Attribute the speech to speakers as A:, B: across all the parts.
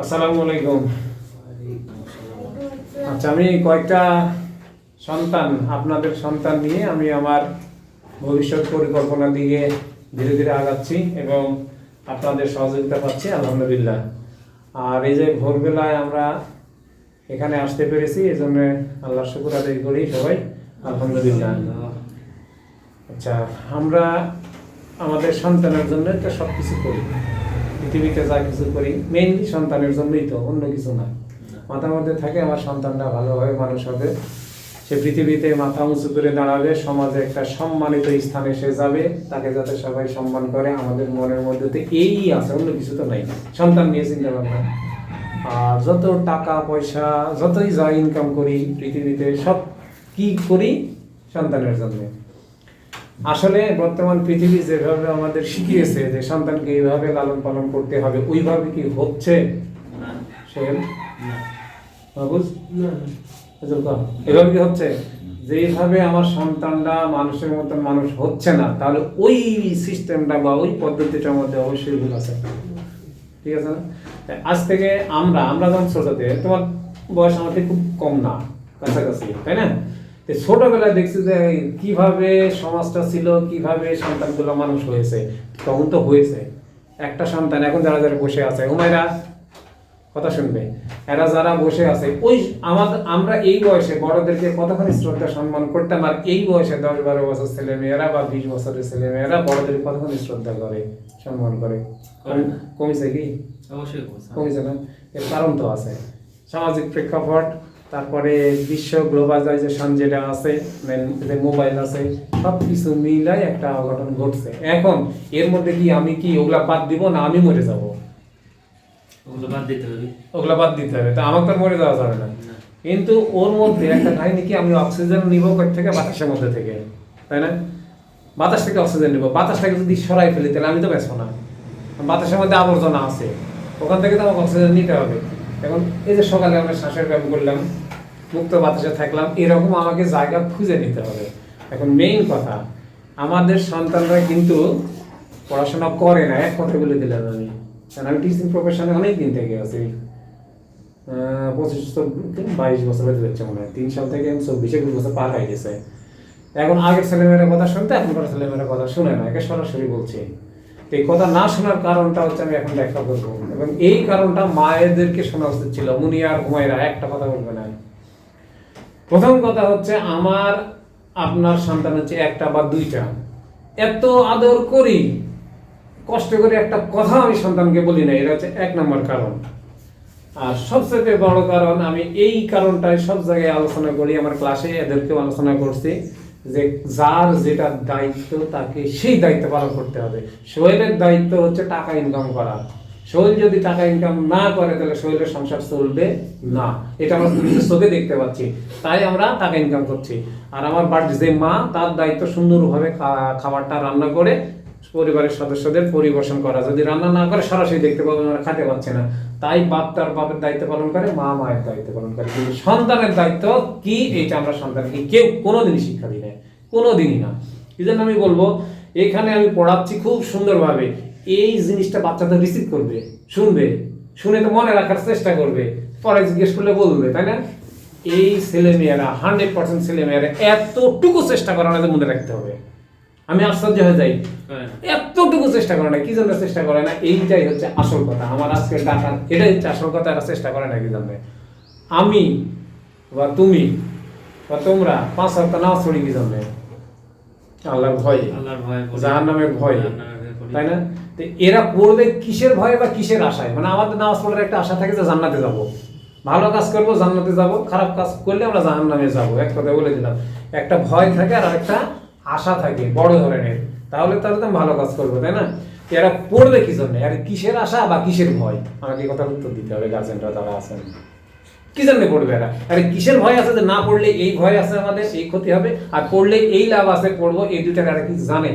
A: আসসালামু আলাইকুম। আচ্ছা আমি কয়েকটা সন্তান, আপনাদের সন্তান নিয়ে আমি আমার ভবিষ্যৎ পরিকল্পনার দিকে ধীরে ধীরে আগাচ্ছি এবং আপনাদের সহযোগিতা পাচ্ছি, আলহামদুলিল্লাহ। আর এই যে ভোরবেলায় আমরা এখানে আসতে পেরেছি এই জন্য আল্লাহ শুকুর আদায় করি সবাই, আলহামদুলিল্লাহ। আচ্ছা আমরা আমাদের সন্তানের জন্য তো সব কিছু করি। পৃথিবীতে যা কিছু করি মেইনলি সন্তানের জন্যই তো অন্য কিছু না। মাথার মধ্যে থাকে আমার সন্তানটা ভালোভাবে মানুষ হবে। সে পৃথিবীতে মাথা উঁচু করে দাঁড়াবে সমাজে একটা সম্মানিত স্থানে সে যাবে তাকে যাতে সবাই সম্মান করে আমাদের মনের মধ্যে তো এই আছে অন্য কিছু তো নাই। সন্তান নিয়ে চিন্তা ভাবনা। আর যত টাকা পয়সা যতই যা ইনকাম করি পৃথিবীতে সব কি করি সন্তানের জন্য। আসলে বর্তমান পৃথিবী যেভাবে আমাদের শিখিয়েছে যে সন্তানকে এইভাবে লালন পালন করতে হবে, ওইভাবে কি হচ্ছে? এভাবে কি হচ্ছে? যেভাবে আমার সন্তানরা মানুষের মতন মানুষ হচ্ছে না, তাহলে ওই সিস্টেমটা বা ওই পদ্ধতিটার মধ্যে অবশ্যই ভুল আছে। ঠিক আছে না? আজ থেকে আমরা আমরা যখন ছোটতে তোমার বয়স থেকে খুব কম না, কাছাকাছি, তাই না? ছোটবেলায় দেখছি যে কীভাবে সমাজটা ছিল কীভাবে সন্তানগুলো মানুষ হয়েছে তখন তো হয়েছে। একটা সন্তান এখন যারা যারা বসে আছে হুমায়রা কথা শুনবে? এরা যারা বসে আছে ওই আমাদের আমরা এই বয়সে বড়দেরকে কতখানি শ্রদ্ধা সম্মান করতাম আর এই বয়সে দশ বারো বছর ছেলে মেয়েরা বা বিশ বছরের ছেলে মেয়েরা বড়দের কতখানি শ্রদ্ধা করে সম্মান করে? কমেছে কি?
B: অবশ্যই।
A: কমেছে না? এর কারণ তো আছে। সামাজিক প্রেক্ষাপট তারপরে বিশ্ব গ্লোবালাইজেশন যেটা আছে মানে যে মোবাইল আছে সব কিছু মিলাই একটা অঘটন ঘটছে। এখন এর মধ্যে কি আমি কি ওগুলা বাদ দিব না আমি মরে যাব?
B: ওগুলো বাদ দিতে হবে।
A: ওগুলা বাদ দিতে হবে। তা আমাকে তো মরে যাওয়া যাবে না।
B: না।
A: কিন্তু ওর মধ্যে একটা কাহিনী কি আমি অক্সিজেন নিব কোথা থেকে? বাতাসের মধ্যে থেকে। তাই না? বাতাস থেকে অক্সিজেন নিব। বাতাসটাকে যদি সরাই ফেলি তাহলে আমি তো বেসবো না। বাতাসের মধ্যে আবর্জনা আছে। ওখান থেকে তো আমাকে অক্সিজেন নিতে হবে। এখন এই যে সকালে আমরা শ্বাসের ব্যায়াম করলাম, মুক্ত বাতাসে থাকলাম, এরকম আমাকে জায়গা খুঁজে নিতে হবে। এখন মেইন কথা, আমাদের সন্তানরা কিন্তু পড়াশোনা করে না, এক কথা বলে দিলাম আমি। কারণ আমি টিচিং প্রফেশনে অনেক দিন থেকে আছি। পঁচিশ বাইশ বছর হতে যাচ্ছে মনে হয়। তিন সাল থেকে চব্বিশ একুশ বছর পার হয়ে গেছে। এখন আগের ছেলেমেয়েরা কথা শুনতে, এখনকার ছেলেমেয়েরা কথা শুনে না, একে সরাসরি বলছি। এই কথা না শোনার কারণটা হচ্ছে আমি এখন ব্যাখ্যা করব। এবং এই কারণটা মায়েদেরকে শোনা উচিত ছিল। মুনি আর হুমায়রা, একটা কথা বলবে না প্রথম কথা হচ্ছে, আমার, আপনার সন্তান হচ্ছে একটা বা দুইটা। এত আদর করি, কষ্ট করে একটা কথা আমি সন্তানকে বলি না এটা হচ্ছে এক নম্বর কারণ। আর সবচেয়ে বড় কারণ, আমি এই কারণটাই সব জায়গায় আলোচনা করি, আমার ক্লাসে এদেরকেও আলোচনা করছি যে যার যেটা দায়িত্ব, তাকে সেই দায়িত্ব পালন করতে হবে। সোহেলের দায়িত্ব হচ্ছে টাকা ইনকাম করা। সোহেল যদি টাকা ইনকাম না করে, তাহলে সোহেলের সংসার চলবে না। এটা আমরা নিজের চোখে দেখতে পাচ্ছি। তাই আমরা টাকা ইনকাম করছি। আর আমার বাড়ির যে মা, তার দায়িত্ব সুন্দরভাবে খাবারটা রান্না করে পরিবারের সদস্যদের পরিবেশন করা। যদি রান্না না করে, সরাসরি দেখতে পাবেন ওরা খেতে পাচ্ছে না। তাই বাপ তার বাপের দায়িত্ব পালন করে, মা মায়ের দায়িত্ব পালন করে। কিন্তু সন্তানের দায়িত্ব কি, এইটা আমরা সন্তানকে কেউ কোনোদিনই শিক্ষা দিই না কোনোদিনই না। এই আমি বলব, এখানে আমি পড়াচ্ছি খুব সুন্দরভাবে। এই জিনিসটা বাচ্চাদের রিসিভ করবে শুনবে শুনে তো মনে রাখার চেষ্টা করবে পরে জিজ্ঞেস করলে বলবে তাই না? এই ছেলেমেয়েরা হান্ড্রেড পার্সেন্ট ছেলেমেয়েরা এতটুকু চেষ্টা করে না মনে রাখতে হবে। আমি আশ্চর্য হয়ে যাই। এতটুকু চেষ্টা করে না কি জন্য চেষ্টা করে না? এইটাই হচ্ছে আসল কথা। আমার আজকে ডাটা এটাই হচ্ছে আসল কথা এরা চেষ্টা করে না কি জন্য? আমি বা তুমি বা তোমরা পাঁচ সপ্তাহ নামাজ পড়ি কি জন্য? আল্লাহর ভয়।
B: আল্লাহর ভয়ে জাহান্নামের ভয়ে।
A: তাই না? তো এরা পড়বে কিসের ভয়ে বা কিসের আশায়? মানে আমাদের নামাজ পড়ার একটা আশা থাকে যে জান্নাতে যাব। ভালো কাজ করব, জান্নাতে যাব। খারাপ কাজ করলে আমরা জাহান নামে যাব। এক কথা বলে দিলাম। একটা ভয় থাকে আর একটা আশা থাকে, বড় ধরনের। তাহলে তাহলে তো ভালো কাজ করব, তাই না? এরা পড়বে কি জন্য? আর কিসের আশা বা কিসের ভয়? আমাকে এই কথার উত্তর দিতে হবে গার্জেনরা তারা আছেন। কি জন্য পড়বে এরা? আরে কিসের ভয় আছে যে না পড়লে এই ভয় আছে আমাদের, এই ক্ষতি হবে, আর পড়লে এই লাভ আছে, পড়ব, এই দুইটা এরা কি জানে।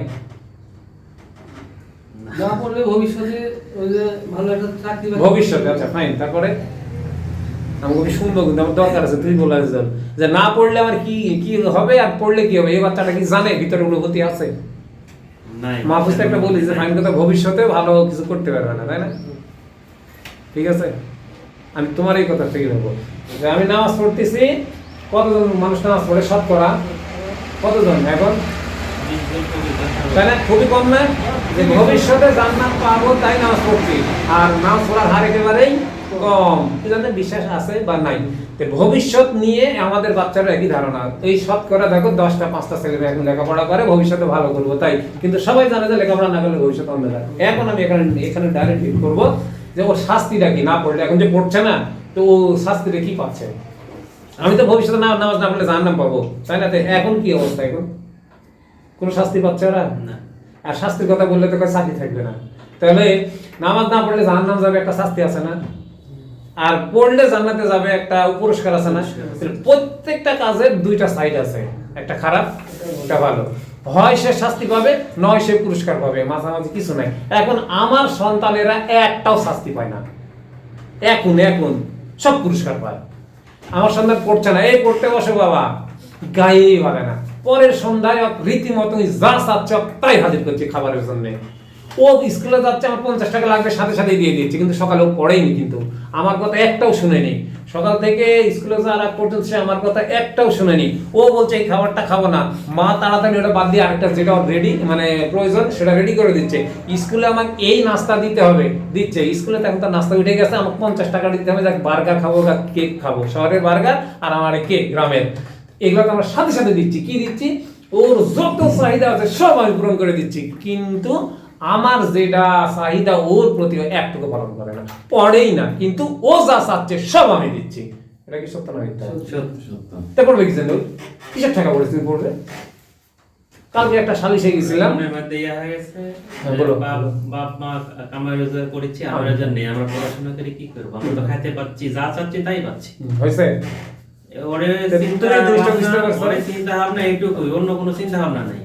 C: না পড়লে ভবিষ্যতে ওই যে ভালো একটা চাকরি
A: ভবিষ্যতে আচ্ছা ফাইন তারপরে? আমাকে আমি শুনব কিন্তু আমার দরকার আছে তুই যে না পড়লে আমার কি কি হবে আর পড়লে কি হবে? এই বাচ্চাটা কি জানে ভিতরে অনুভূতি আছে। মাহফুজ একটা বলি যে ফাইন কথা ভবিষ্যতে ভালো কিছু করতে পারবে না তাই না? ঠিক আছে? আমি তোমার এই কথা থেকে নেব। যে আমি নামাজ পড়তেছি কতজন মানুষ নামাজ পড়ে? সব করা কতজন? এখন? না খুবই কম না যে ভবিষ্যতে জান্নাত পাবো তাই নামাজ পড়ছি। আর নামাজ পড়ার হার একেবারেই কম। জন্য বিশ্বাস আছে বা নাই? ভবিষ্যৎ নিয়ে আমাদের বাচ্চারা একই ধারণা। এই শতকরা দেখো, দশটা, পাঁচটা ছেলে মেয়ে এখন লেখাপড়া করে, ভবিষ্যতে ভালো করব তাই। কিন্তু সবাই জানে যে লেখাপড়া না করলে ভবিষ্যৎ অন্ধকার এখন আমি এখানে এখানে ডাইরেক্ট করব যে ওর শাস্তিটা কি? না পড়লে এখন যে পড়ছে না, তো ও শাস্তিটা কি পাচ্ছে? আমি তো ভবিষ্যতে না, নামাজ না পড়লে জাহান্নাম পাবো। তাই না? এখন কি অবস্থা এখন? কোনো শাস্তি পাচ্ছে ওরা?
B: না।
A: আর শাস্তির কথা বললে তো চাকরি থাকবে না। তাহলে নামাজ না পড়লে জাহান্নাম যাবে একটা শাস্তি আছে না? আর পড়লে জান্নাতে যাবে একটা পুরস্কার আছে না? প্রত্যেকটা কাজের দুইটা সাইড আছে। একটা খারাপ একটা ভালো। হয় সে শাস্তি পাবে নয় সে পুরস্কার পাবে। মাঝামাঝি কিছু নাই। এখন আমার সন্তানেরা একটাও শাস্তি পায় না। এখন এখন সব পুরস্কার পায়। আমার সন্তান পড়ছে না। এই পড়তে বসে বাবা। গায়েই বাড়ে না। পরের সন্ধ্যায় রীতিমতো যা চাচ্ছে তাই হাজির করছে খাবারের জন্য। ও স্কুলে যাচ্ছে, আমার পঞ্চাশ টাকা লাগবে, সাথে সাথে দিয়ে দিয়েছে, কিন্তু সকালে ও পড়েইনি কিন্তু। আমার কথা একটাও শুনেনি। সকাল থেকে স্কুলে যাওয়ার আগ পর্যন্ত সে আমার কথা একটাও শুনেনি। ও বলছে, এই খাবারটা খাব না। মা তাড়াতাড়ি ওটা বাদ দিয়ে আরেকটা যেটা রেডি মানে প্রয়োজন, সেটা রেডি করে দিচ্ছে। স্কুলে আমাকে এই নাস্তা দিতে হবে, দিচ্ছে। স্কুলে তো এখন তো নাস্তা উঠে গেছে, আমাকে পঞ্চাশ টাকা দিতে হবে, যাক বার্গার খাব বা কেক খাব। শহরের বার্গার আর আমার কেক, গ্রামের। এগুলো তো আমরা সাথে সাথে দিচ্ছি। কি দিচ্ছি? ওর যত চাহিদা আছে সব আমি পূরণ করে দিচ্ছি। কিন্তু আমার যেটা চাহিদা ওর প্রতি একটুকু পালন করে না। পড়েই না কিন্তু ও যা চাচ্ছে সব আমি দিচ্ছি। এটা কি সত্য না মিথ্যা?
B: সত্য
A: তা পড়বে কি জানো? কিসের টাকা পড়েছে তুমি পড়বে? কালকে একটা সালিশে গেছিলাম।
B: ইয়া হয়ে গেছে।
A: বলো,
B: বাপ। মা কামাই রোজগার করেছি আমরা
A: হ্যাঁ।
B: নেই আমরা পড়াশোনা করে কি করব? আমরা তো খাইতে পাচ্ছি যা চাচ্ছি তাই পাচ্ছি।
A: হয়েছে?
B: ওরে চিন্তা
A: তুমি জিনিসটা বুঝতে
B: ভাবনা-
A: পারছ?
B: ওরে চিন্তা ভাবনা এইটুকুই অন্য কোনো চিন্তা ভাবনা নাই।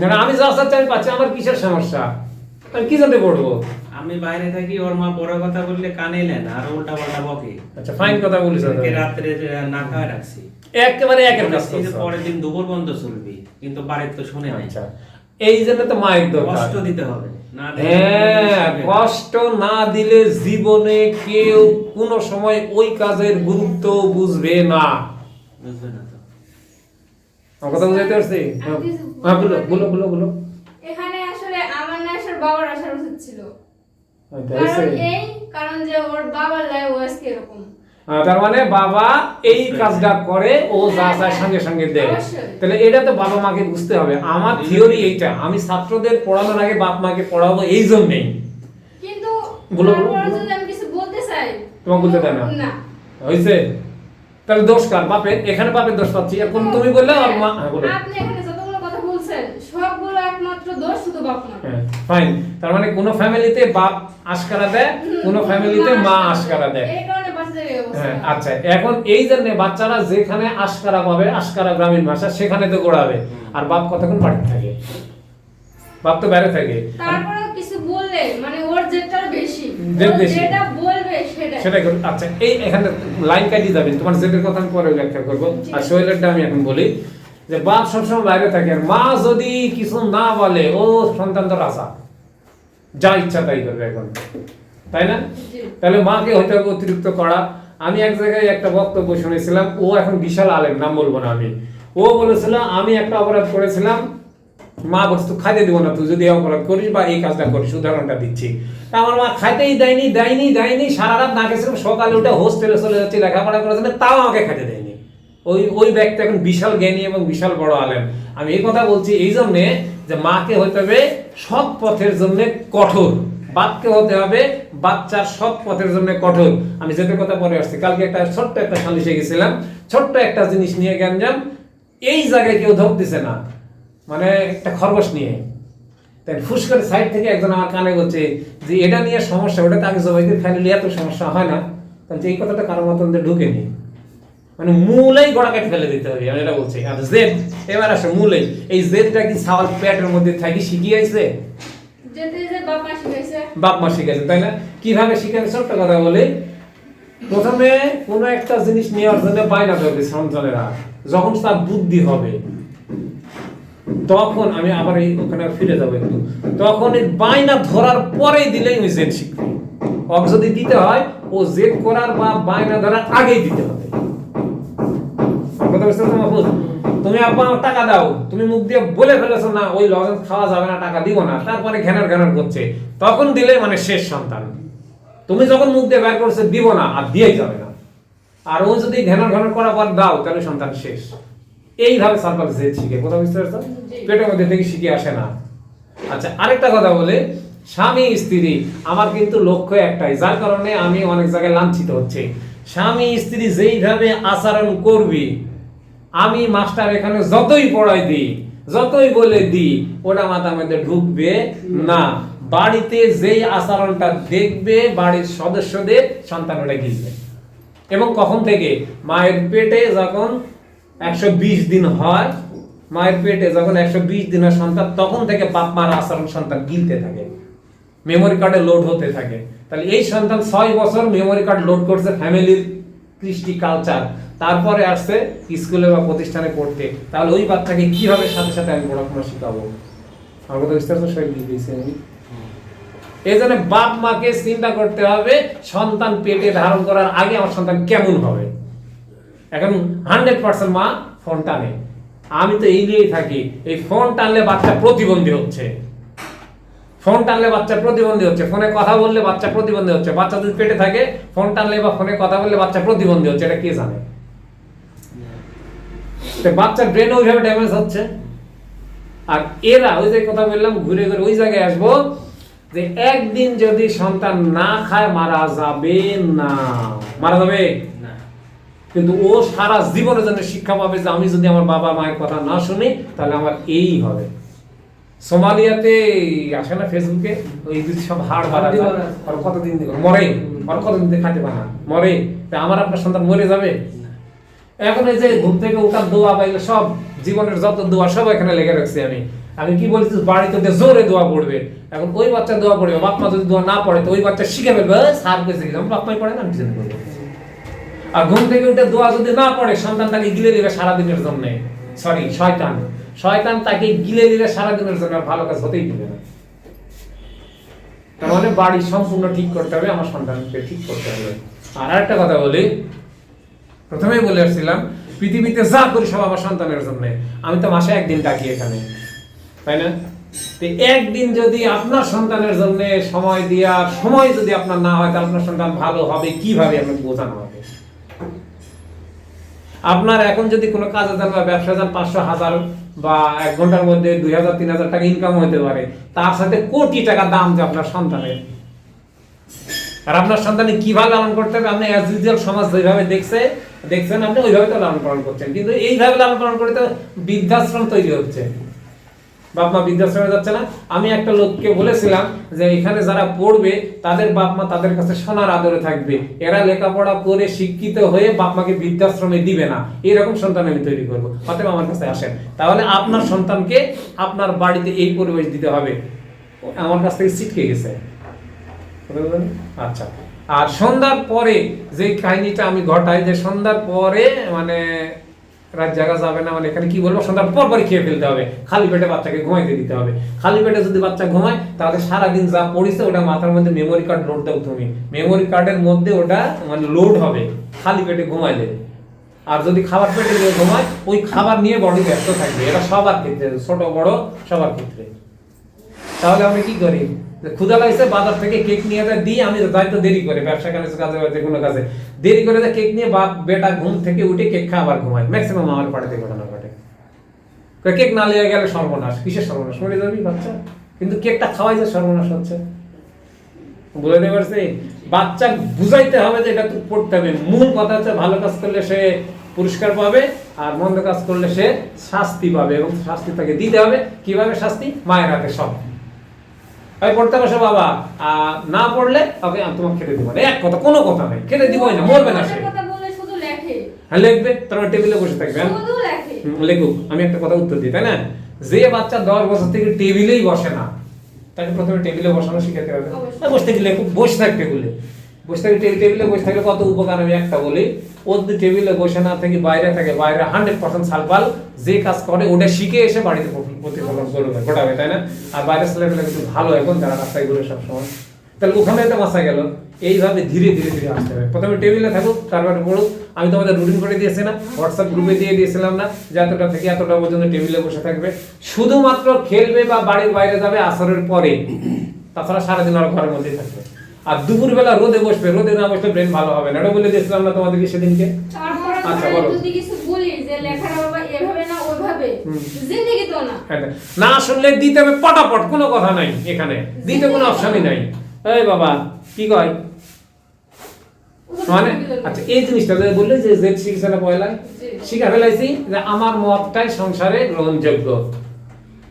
A: না, আমি যা চাচ্ছি আমি পাচ্ছি আমার কিসের সমস্যা? আমি কি জানতে পড়ব?
B: আমি বাইরে থাকি ওর মা বড় কথা বললে কানে নেন আর উল্টা পাল্টা বকে।
A: আচ্ছা ফাইন কথা বলিস
B: রাত্রে না খাওয়া রাখছি।
A: একেবারে একের কাজ
B: পরের দিন দুপুর বন্ধ চলবি কিন্তু বাড়ির তো শুনে নাই।
A: আচ্ছা এই জন্য তো মায়ের দরকার।
B: কষ্ট দিতে হবে
A: হ্যাঁ কষ্ট না দিলে জীবনে কেউ কোনো সময় ওই কাজের গুরুত্ব বুঝবে না।
B: বুঝবে না তো?
A: আমার কথা বুঝাইতে পারছি? হ্যাঁ।
D: আমি
A: হ্যাঁ, বলো বলো বলো বলো
D: এখানে আসলে আমার না আসার বাবার আসার উচিত ছিল। কারণ এই কারণ যে ওর বাবার লাই ও এরকম
A: তার মানে বাবা এই কাজটা করে ও যা চায় সঙ্গে সঙ্গে দেয়। তাহলে এটা তো বাবা মাকে বুঝতে হবে। আমার থিওরি এইটা আমি ছাত্রদের পড়ানোর আগে বাপ মাকে পড়াবো এই জন্যেই।
D: কিন্তু
A: বলো, বলো,
D: তারপরে
A: বলো।
D: যদি আমি কিছু বলতে চাই
A: তোমাকে বলতে দেয়? না। হয়েছে? তাহলে দোষ কার? বাপের? এখানে বাপের দোষ পাচ্ছি। এখন তুমি বললে আর মা হ্যাঁ বলো।
D: আপনি এখানে যতগুলো কথা বলছেন সবগুলো একমাত্র দোষ শুধু বাপ মা
A: ফাইন তার মানে কোন ফ্যামিলিতে বাপ আশকারা দেয় কোন ফ্যামিলিতে মা আশকারা দেয়।
D: এই কারণে
A: হ্যাঁ আচ্ছা এখন এই জন্য বাচ্চারা যেখানে আশকারা পাবে আশকারা গ্রামীণ ভাষা সেখানে তো গোড়াবে। আর বাপ কতক্ষণ বাড়িতে থাকে? বাপ তো বাইরে থাকে।
D: তারপরেও কিছু বললে মানে ওর যেটার বেশি। যেটা
A: সেটাই করুন। আচ্ছা এই এখানে লাইন কাটিয়ে যাবেন। তোমার জেদের কথা আমি পরে ব্যাখ্যা করব। আর সোহেলেরটা আমি এখন বলি যে বাপ সবসময় বাইরে থাকে। আর মা যদি কিছু না বলে ও সন্তান তো রাজা। যা ইচ্ছা তাই করবে এখন। তাই না? তাহলে মাকে হয়তো অতিরিক্ত করা। আমি এক জায়গায় একটা বক্তব্য শুনেছিলাম। ও এখন বিশাল আলেম নাম বলব না আমি। ও বলেছিল আমি একটা অপরাধ করেছিলাম। মা তুই খাইতে দিব না, তুই যদি অপরাধ করিস বা এই কাজটা করিস, উদাহরণটা দিচ্ছি। তা আমার মা খাইতেই দেয়নি দেয়নি দেয়নি সারা রাত না গেছিলাম সকালে উঠে হোস্টেলে চলে যাচ্ছি, লেখাপড়া করেছে তাও আমাকে খাইতে দেয়নি। ওই ওই ব্যক্তি এখন বিশাল জ্ঞানী এবং বিশাল বড় আলেম। আমি এই কথা বলছি এই জন্যে যে মাকে হতে হবে সৎ পথের জন্য কঠোর। বাপকে হতে হবে বাচ্চার সৎ পথের জন্য কঠোর। আমি যেতে কথা পরে আসছি, কালকে একটা ছোট্ট একটা সালিশে গেছিলাম, ছোট্ট একটা জিনিস নিয়ে গ্যাঞ্জাম, এই জায়গায় কেউ ধোপ দিছে না। মানে একটা খরগোশ নিয়ে। তাই ফুস করে সাইড থেকে একজন আমার কানে বলছে যে এটা নিয়ে সমস্যা ওটা তো আগে জবাইদের ফ্যামিলি এত সমস্যা হয় না। তাহলে এই কথাটা কারোর মতন দিয়ে ঢুকেনি মানে মূলেই গড়া কেটে ফেলে দিতে হবে আমি এটা বলছি। আর জেদ এবার আসো মূলেই। এই জেদটা কি সাওয়াল পেটের মধ্যে থাকি শিখিয়েছে?
D: যেতে যে বাপ মা শিখাইছে।
A: শিখেছে তাই না? কীভাবে শিখেছে ছোট্ট কথা বলি। প্রথমে কোনো একটা জিনিস নেওয়ার জন্য বায়না ধরবে সন্তানেরা। যখন তার বুদ্ধি হবে তখন আমি আবার এই ওখানে ফিরে যাব একটু। তখন এই বায়না ধরার পরেই দিলেই ওই জেদ শিখবে। অক যদি দিতে হয়, ও জেদ করার বা বায়না ধরার আগেই দিতে হবে? তুমি টাকা দাও, তুমি মুখ দিয়ে বলে ফেলেছো না, ওই লজেন্স খাওয়া যাবে না, টাকা দিব না। তারপরে ঘ্যানার ঘ্যানার করছে। তখন দিলে মানে শেষ সন্তান। তুমি যখন মুখ দিয়ে বের করছে, দিব না, আর দিয়েই যাবে না। আর ও যদি ঘ্যানার ঘ্যানার করার পর দাও, তাহলে সন্তান শেষ। এইভাবে সার্কাল যে শিখে কথা বুঝতে পারছ? পেটের মধ্যে থেকে শিখে আসে না। আচ্ছা আরেকটা কথা বলে। স্বামী স্ত্রী আমার কিন্তু লক্ষ্য একটাই যার কারণে আমি অনেক জায়গায় লাঞ্ছিত হচ্ছে। স্বামী স্ত্রী যেইভাবে আচরণ করবি আমি মাস্টার এখানে যতই পড়াই দিই যতই বলে দিই ওটা মাথার মধ্যে ঢুকবে না। বাড়িতে যেই আচরণটা দেখবে বাড়ির সদস্যদের সন্তান ওটা গিলবে। এবং কখন থেকে? মায়ের পেটে যখন একশো বিশ দিন হয়, মায়ের পেটে যখন একশো বিশ দিনের সন্তান, তখন থেকে বাপ মার আচরণ সন্তান গিলতে থাকে মেমোরি কার্ডে লোড হতে থাকে। তাহলে এই সন্তান ছয় বছর মেমোরি কার্ড লোড করছে ফ্যামিলির কৃষ্টি কালচার তারপরে আসছে স্কুলে বা প্রতিষ্ঠানে পড়তে। তাহলে ওই বাচ্চাকে কীভাবে সাথে সাথে আমি পড়াশোনা শিখাবো? আমার কথা বিস্তারিত বুঝে দিয়েছি আমি। এই জন্য বাপ মাকে চিন্তা করতে হবে, সন্তান পেটে ধারণ করার আগে আমার সন্তান কেমন হবে? এখন হান্ড্রেড পার্সেন্ট মা ফোন টানে। আমি তো এই নিয়েই থাকি, এই ফোন টানলে বাচ্চা প্রতিবন্ধী হচ্ছে। ফোন টানলে বাচ্চা প্রতিবন্ধী হচ্ছে, ফোনে কথা বললে বাচ্চা প্রতিবন্ধী হচ্ছে। বাচ্চা যদি পেটে থাকে, ফোন টানলে বা ফোনে কথা বললে বাচ্চা প্রতিবন্ধী হচ্ছে, এটা কে জানে? বাচ্চার ব্রেন ওইভাবে ড্যামেজ হচ্ছে। আর এরা, ওই যে কথা বললাম, ঘুরে ঘুরে ওই জায়গায় আসব যে একদিন যদি সন্তান না খায়, মারা যাবে না। মারা যাবে। কিন্তু ও সারা জীবনের জন্য শিক্ষা পাবে যে আমি যদি আমার বাবা মায়ের কথা না শুনি তাহলে আমার এই হবে। সোমালিয়াতে আসে না ফেসবুকে? ওই সব হাড় বাড়া। আর কতদিন মরে। আর কতদিন না? মরে। তা আমার আপনার সন্তান মরে যাবে? এখন এই যে ঘুম থেকে ওঠার দোয়া পাইলে সব জীবনের যত দোয়া সব এখানে লেগে রাখছি আমি। আমি কি বলছি? বাড়িতে জোরে দোয়া পড়বে। এখন ওই বাচ্চা দোয়া পড়বে বাপ মা যদি দোয়া না পড়ে তো ওই বাচ্চা শিখে ফেলবে "এ, স্যার কেছে বাপ মাই পড়ে না আমি করব?" আর ঘুম থেকে উঠে দোয়া যদি না পড়ে, সন্তান তাকে গিলে দিবে সারাদিনের জন্য। সরি শয়তান। শয়তান তাকে গিলে দিলে সারাদিনের জন্য ভালো কাজ হতেই দিবে না। মানে বাড়ি সম্পূর্ণ ঠিক করতে হবে, আমার সন্তানকে ঠিক করতে হবে। আর আরেকটা কথা বলি, প্রথমেই বলে আসছিলাম, পৃথিবীতে যা করি সব আমার সন্তানের জন্য। আমি তো মাসে একদিন থাকি এখানে, তাই না? তো একদিন যদি আপনার সন্তানের জন্য সময় দেওয়ার, সময় যদি আপনার না হয়, তাহলে আপনার সন্তান ভালো হবে কীভাবে আপনাকে বোঝানো হবে। আপনার এখন যদি কোনো কাজে যান বা ব্যবসা যান, পাঁচশো হাজার বা এক ঘণ্টার মধ্যে দুই হাজার, তিন হাজার টাকা ইনকাম হতে পারে। তার সাথে কোটি টাকা দাম যে আপনার সন্তানের। আর আপনার সন্তানে কীভাবে লালন করতে হবে? আপনি অ্যাজ ইউজুয়াল সমাজ যেভাবে দেখছে, দেখছেন আপনি ওইভাবে তো লালন পালন করছেন। কিন্তু এইভাবে লালন পালন করে তো বৃদ্ধাশ্রম তৈরি হচ্ছে। বাপ মা বৃদ্ধাশ্রমে যাচ্ছে না। আমি একটা লোককে বলেছিলাম যে, এখানে যারা পড়বে, তাদের বাপ মা তাদের কাছে সোনার আদরে থাকবে। এরা লেখাপড়া করে শিক্ষিত হয়ে বাপ মাকে বৃদ্ধাশ্রমে দিবে না। এরকম সন্তান আমি তৈরি করব। অতএব আমার কাছে আসেন। তাহলে আপনার সন্তানকে আপনার বাড়িতে এই পরিবেশ দিতে হবে। আমার কাছ থেকে ছিটকে গেছে। আচ্ছা। আর সন্ধ্যার পরে যে কাহিনীটা আমি ঘটাই, যে সন্ধ্যার পরে মানে রাত জায়গা যাবে না মানে এখানে কি বলব? সন্ধ্যার পর খেয়ে ফেলতে হবে। খালি পেটে বাচ্চাকে ঘুমাইতে দিতে হবে। খালি পেটে যদি বাচ্চা ঘুমায়, তাহলে সারাদিন যা পড়িছে ওটা মাথার মধ্যে মেমোরি কার্ড লোড দাও তুমি। মেমোরি কার্ডের মধ্যে ওটা মানে লোড হবে। খালি পেটে ঘুমাইলে। আর যদি খাবার পেটে ঘুমায়, ওই খাবার নিয়ে বডি ব্যস্ত থাকবে। এটা সবার ক্ষেত্রে, ছোট বড় সবার ক্ষেত্রে। তাহলে আমরা কি করি? ক্ষুদা লাগছে, বাজার থেকে কেক নিয়ে যা দিই আমি দায়িত্ব দেরি করে, ব্যবসা কাজে কাজে যে কোনো কাজে। দেরি করে যে কেক নিয়ে বাপ বেটা ঘুম থেকে উঠে কেক খা আবার ঘুমায়। ম্যাক্সিমাম আমার পাড়াতে ঘটনা ঘটে। কেক না লিয়ে গেলে সর্বনাশ। কিসের সর্বনাশ? মরে যাবি বাচ্চা। কিন্তু কেকটা খাওয়াই যে সর্বনাশ হচ্ছে। বলে দিতে পারছি বাচ্চা বুঝাইতে হবে যে এটা তো পড়তে হবে। মূল কথা হচ্ছে ভালো কাজ করলে সে পুরস্কার পাবে, আর মন্দ কাজ করলে সে শাস্তি পাবে। এবং শাস্তি তাকে দিতে হবে। কীভাবে শাস্তি? মায়ের হাতে সব। ভাই পড়তে বসে বাবা না পড়লে ওকে আমি তোমাকে খেতে দিব না। এক কথা কোনো কথা নাই। খেতে দিব না মরবে না সে।
D: বলে
A: হ্যাঁ লিখবে তোমার টেবিলে বসে থাকবে হ্যাঁ? লেখুক আমি একটা কথা উত্তর দিই তাই না? যে বাচ্চা দশ বছর থেকে টেবিলেই বসে না তাকে প্রথমে টেবিলে বসানো শিখাতে হবে।
D: বসতে
A: গেলে বসে থেকে লেখুক বসে থাক টেবিলে বসে থাকলে কত উপকার আমি একটা বলি। ও টেবিলে বসে না থেকে বাইরে থাকে, বাইরে হান্ড্রেড পার্সেন্ট সালপাল যে কাজ করে, ওটা শিখে এসে বাড়িতে প্রতিফলন করবে ঘটাবে, তাই না? আর বাইরের ছেলেপেলে কিন্তু ভালো এখন, যারা রাস্তায় ঘুরে সবসময়। তাহলে ওখানে তো বাঁচা গেল, এইভাবে ধীরে ধীরে ধীরে আসতে হবে। প্রথমে টেবিলে থাকুক, তারপরে পড়ুক। আমি তোমাদের রুটিন করে দিয়েছি না হোয়াটসঅ্যাপ গ্রুপে দিয়ে দিয়েছিলাম না যে এতটা থেকে এতটা পর্যন্ত টেবিলে বসে থাকবে। শুধুমাত্র খেলবে বা বাড়ির বাইরে যাবে আসরের পরে। তাছাড়া সারাদিন আর ঘরের মধ্যেই থাকবে। আর দুপুরবেলা রোদে বসবে রোদে না বসলে ব্রেন ভালো হবে না। এটা বলে দিয়েছিলাম না তোমাদেরকে সেদিনকে? আচ্ছা, বলো।
D: না
A: হ্যাঁ, না শুনলে দিতে হবে পটাপট কোনো কথা নাই এখানে। দিতে কোনো অপশনই নাই। এই বাবা কি কয়? মানে আচ্ছা এই জিনিসটা যে বললে যে জেদ শিখছে না পয়লায়। শিখা ফেলাইছি যে আমার মতটাই সংসারে গ্রহণযোগ্য।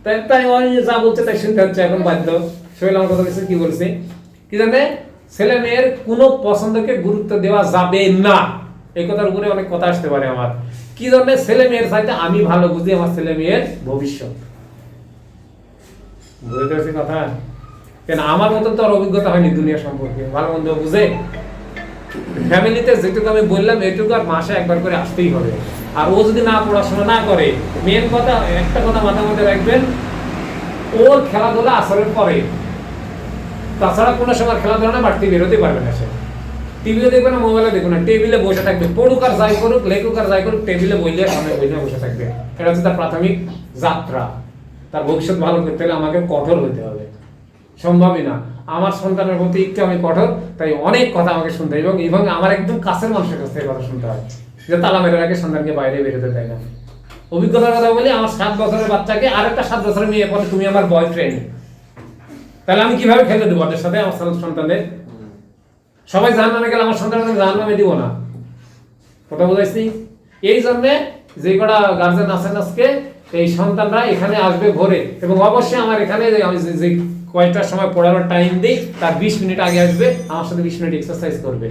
A: তাই তাই ওই যা বলছে তাই শুনতে হচ্ছে এখন বাধ্য। সোহেল আমার কথা কি বলছে? কি জানে? ছেলে মেয়ের কোনো পছন্দকে গুরুত্ব দেওয়া যাবে না। এই কথার উপরে অনেক কথা আসতে পারে আমার। কি জানে ছেলে মেয়ের সাথে আমি ভালো বুঝি আমার ছেলে মেয়ের ভবিষ্যৎ? বুঝতে পারছি কথা? কেন আমার মতন তো আর অভিজ্ঞতা হয়নি দুনিয়া সম্পর্কে। ভালো মন্দ বুঝে? ফ্যামিলিতে যেটুকু আমি বললাম, এটুকু আর মাসে একবার করে আসতেই হবে। আর ও যদি না পড়াশোনা না করে মেন কথা, একটা কথা মাথার মধ্যে রাখবেন, ওর খেলাধুলা আসরের পরে তাছাড়া কোনো সময় খেলাধুলা না বাড়তি বেরোতে পারবে না সে। টিভিও দেখবে না মোবাইলে দেখবে না। টেবিলে বসে থাকবে। পড়ুক আর যাই করুক, লেখুক আর যাই করুক টেবিলে বইলে সামনে বইলে বসে থাকবে। এটা হচ্ছে তার প্রাথমিক যাত্রা। তার ভবিষ্যৎ ভালো করতে হলে আমাকে কঠোর হতে হবে। সম্ভবই না। আমার সন্তানের প্রতি একটু আমি কঠোর, তাই অনেক কথা আমাকে শুনতে হয়। এবং এবং আমার একদম কাছের মানুষের কাছ থেকে কথা শুনতে হয়। যে তালা মেরে রাখে সন্তানকে বাইরে বেরোতে দেয় না। অভিজ্ঞতার কথা বলি, আমার সাত বছরের বাচ্চাকে আরেকটা সাত বছরের মেয়ে পরে তুমি আমার বয়ফ্রেন্ড তাহলে আমি কীভাবে খেলতে দেবো? ওদের সাথে আমার সন্তানদের? সবাই জাহান না গেলে আমার সন্তানদের জাহান নামে দিব না। কথা বুঝাইছি? এই জন্যে যে কটা গার্জেন আছেন আজকে, এই সন্তানরা এখানে আসবে ভোরে। এবং অবশ্যই আমার এখানে আমি যে- কয়টার সময় পড়ানোর টাইম দিই, তার বিশ মিনিট আগে আসবে, আমার সাথে বিশ মিনিট এক্সারসাইজ করবে।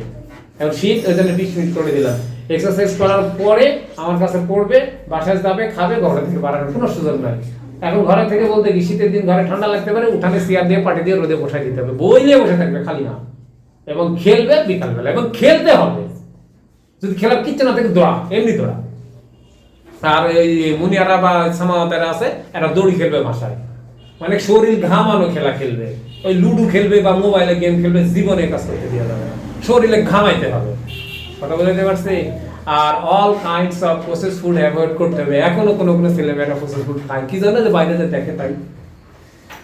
A: এবং শীত, ওই জন্য বিশ মিনিট করে দিলাম। এক্সারসাইজ করার পরে আমার কাছে পড়বে, বাসায় যাবে, খাবে ঘরে থেকে বাড়ানোর কোনো সুযোগ নাই। এখন ঘরে থেকে বলতে কি, শীতের দিন ঘরে ঠান্ডা লাগতে পারে, উঠানে চেয়ার দিয়ে পাটি দিয়ে রোদে বসাই দিতে হবে। বই নিয়ে বসে থাকবে খালি না এবং খেলবে বিকালবেলা, এবং খেলতে হবে। যদি খেলার কিচ্ছু না থাকে, দৌড়া, এমনি দৌড়া। আর এই মুনিয়ারা বা সামাওয়াতেরা আছে, এরা দড়ি খেলবে বাসায়। মানে শরীর ঘামানো খেলা খেলবে। ওই লুডু খেলবে বা মোবাইলে গেম খেলবে, জীবনে কাজ করতে দেওয়া যাবে শরীরে ঘামাইতে হবে। কথা বলতে পারছি? আর all kinds of process food avoid করতে হবে। এখনও কোনো কোনো ছেলেমেয়েরা প্রসেস ফুড খায়। কি জানো যে বাইরে দেখে তাই?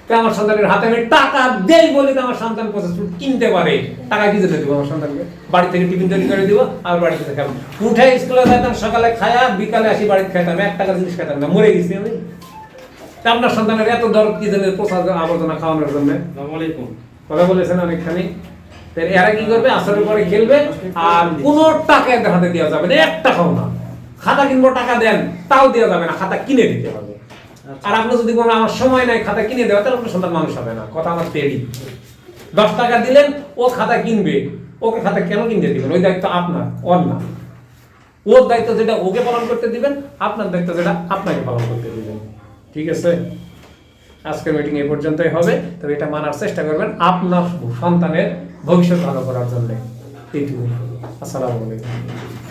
A: তো আমার সন্তানের হাতে আমি টাকা দেই বলে তো আমার সন্তান প্রসেস ফুড কিনতে পারে। টাকা কি জন্য দেবো আমার সন্তানকে? বাড়ি থেকে টিফিন তৈরি করে দিব আর বাড়ি থেকে খাব। উঠে স্কুলে যেতাম সকালে খায়া বিকালে আসি বাড়িতে খাইতাম এক টাকা জিনিস খাইতাম না মরে গেছি আমি। তা আপনার সন্তানের এত দরদ কি জন্য প্রসাদ আবর্জনা খাওয়ানোর জন্য? কথা বলেছেন অনেকখানি। তো এরা কি করবে? আসরের পরে খেলবে আর কোনো টাকা এদের হাতে দেওয়া যাবে না। এক টাকাও না। খাতা কিনবো টাকা দেন তাও দেওয়া যাবে না। খাতা কিনে দিতে হবে। আর আপনি যদি কোনো আমার সময় নাই খাতা কিনে দেওয়া তাহলে আপনার সন্তান মানুষ হবে না। কথা আমার তেড়ি দশ টাকা দিলেন ও খাতা কিনবে। ওকে খাতা কেন কিনতে দিবেন? ওই দায়িত্ব আপনার ওর না। ওর দায়িত্ব যেটা ওকে পালন করতে দিবেন আপনার দায়িত্ব যেটা আপনাকে পালন করতে দিবেন। ঠিক আছে? আজকের মিটিং এই পর্যন্তই হবে। তবে এটা মানার চেষ্টা করবেন আপনার সন্তানের ভবিষ্যৎ ভালো করার জন্য। এইটুকু আসসালামু আলাইকুম।